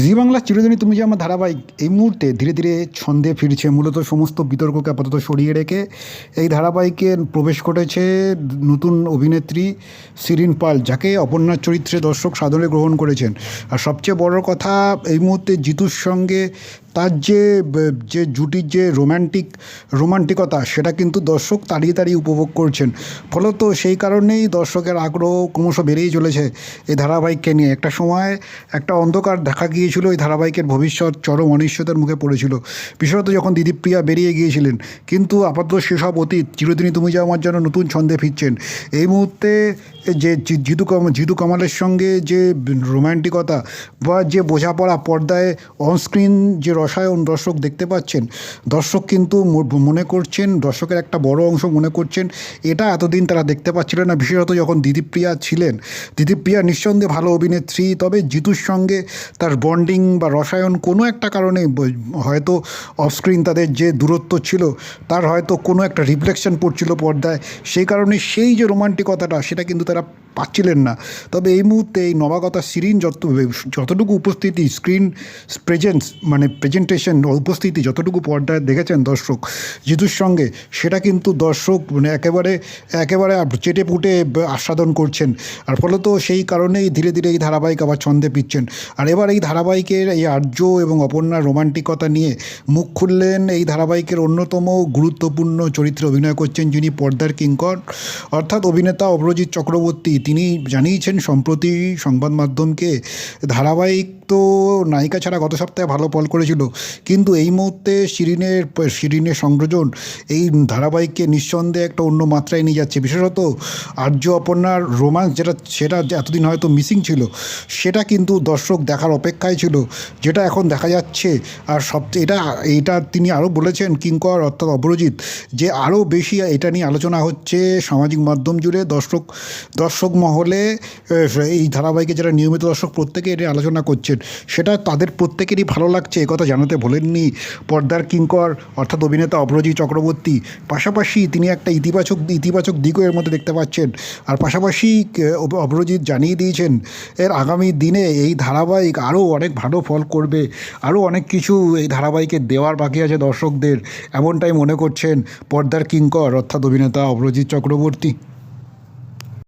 জি বাংলা চিরদিনই তুমি যে আমার ধারাবাহিক, এই মুহূর্তে ধীরে ধীরে ছন্দে ফিরছে মূলত সমস্ত বিতর্ককে আপাতত সরিয়ে রেখে এই ধারাবাহিকে প্রবেশ করেছে নতুন অভিনেত্রী সিরিন পাল, যাকে অপর্ণার চরিত্রে দর্শক সাদরে গ্রহণ করেছেন। আর সবচেয়ে বড় কথা, এই মুহূর্তে জিতুর সঙ্গে তার যে যে জুটির যে রোম্যান্টিক রোমান্টিকতা, সেটা কিন্তু দর্শক তাড়িয়ে তাড়িয়ে উপভোগ করছেন। ফলত সেই কারণেই দর্শকের আগ্রহ ক্রমশ বেড়েই চলেছে এই ধারাবাহিককে নিয়ে। একটা সময় একটা অন্ধকার দেখা গিয়েছিল, এই ধারাবাহিকের ভবিষ্যৎ চরম অনিশ্চয়তার মুখে পড়েছিল। বিশেষত যখন দিদিপ্রিয়া বেরিয়ে গিয়েছিলেন, কিন্তু আপাতত সেসব অতীত, চিরদিনই তুমি যে আমার জন্য নতুন ছন্দে ফিরছেন। এই মুহূর্তে যে জি- জিতু কম জিতু কামালের সঙ্গে যে রোম্যান্টিকতা বা যে বোঝাপড়া পর্দায় অনস্ক্রিন যে রসায়ন দর্শক দেখতে পাচ্ছেন। দর্শক কিন্তু মনে করছেন, দর্শকের একটা বড় অংশ মনে করছেন, এটা এতদিন তারা দেখতে পাচ্ছিলেন না। বিশেষত যখন দিদিপ্রিয়া ছিলেন, দিদিপ্রিয়া নিঃসন্দেহে ভালো অভিনেত্রী, তবে জিতুর সঙ্গে তার বন্ডিং বা রসায়ন কোনো একটা কারণে হয়তো অফস্ক্রিন তাদের যে দূরত্ব ছিল, তার হয়তো কোনো একটা রিফ্লেকশন পড়ছিল পর্দায়। সেই কারণে সেই যে রোমান্টিকতাটা সেটা কিন্তু তারা পাচ্ছিলেন না। তবে এই মুহূর্তে এই নবাগতা সিরিন যত যতটুকু উপস্থিতি স্ক্রিন প্রেজেন্স মানে প্রেজেন্টেশন উপস্থিতি যতটুকু পর্দায় দেখেছেন দর্শক জিতুর সঙ্গে, সেটা কিন্তু দর্শক মানে একেবারে একেবারে চেটে পুটে আস্বাদন করছেন। আর ফলত সেই কারণেই ধীরে ধীরে এই ধারাবাহিক আবার ছন্দে পিচ্ছেন আর এবার এই ধারাবাহিকের এই আর্য এবং অপর্ণার রোমান্টিকতা নিয়ে মুখ খুললেন এই ধারাবাহিকের অন্যতম গুরুত্বপূর্ণ চরিত্রে অভিনয় করছেন যিনি পর্দার কিঙ্কর। অর্থাৎ অভিনেতা অপরজিৎ চক্রবর্তী। তিনি জানিয়েছেন, সম্প্রতি সংবাদ মাধ্যমকে ধারাবাহিক তো নায়িকা ছাড়া গত সপ্তাহে ভালো ফল করেছিল, কিন্তু এই মুহূর্তে শিরিনের শিরিনের সংযোজন এই ধারাবাহিককে নিঃসন্দেহে একটা অন্য মাত্রায় নিয়ে যাচ্ছে। বিশেষত আর্য অপর্ণার রোমান্স যেটা, সেটা এতদিন হয়তো মিসিং ছিল, সেটা কিন্তু দর্শক দেখার অপেক্ষায় ছিল, যেটা এখন দেখা যাচ্ছে। আর সবচেয়ে এটা এটা তিনি আরও বলেছেন, কিঙ্কর অর্থাৎ অপরাজিৎ, যে আরও বেশি এটা নিয়ে আলোচনা হচ্ছে সামাজিক মাধ্যম জুড়ে দর্শক দর্শক মহলে এই ধারাবাহিকে যারা নিয়মিত দর্শক প্রত্যেকে এটা আলোচনা করছেন, সেটা তাদের প্রত্যেকেরই ভালো লাগছে কথা জানাতে ভোলেননি পর্দার কিঙ্কর, অর্থাৎ অভিনেতা অপরাজিৎ চক্রবর্তী। পাশাপাশি তিনি একটা ইতিবাচক ইতিবাচক দিকও এর মধ্যে দেখতে পাচ্ছেন। আর পাশাপাশি অপরাজিৎ জানিয়ে দিয়েছেন, এর আগামী দিনে এই ধারাবাহিক আরও অনেক ভালো ফল করবে, আরও অনেক কিছু এই ধারাবাহিকে দেওয়ার বাকি আছে দর্শকদের, এমনটাই মনে করছেন পর্দার কিঙ্কর, অর্থাৎ অভিনেতা অপরাজিৎ চক্রবর্তী।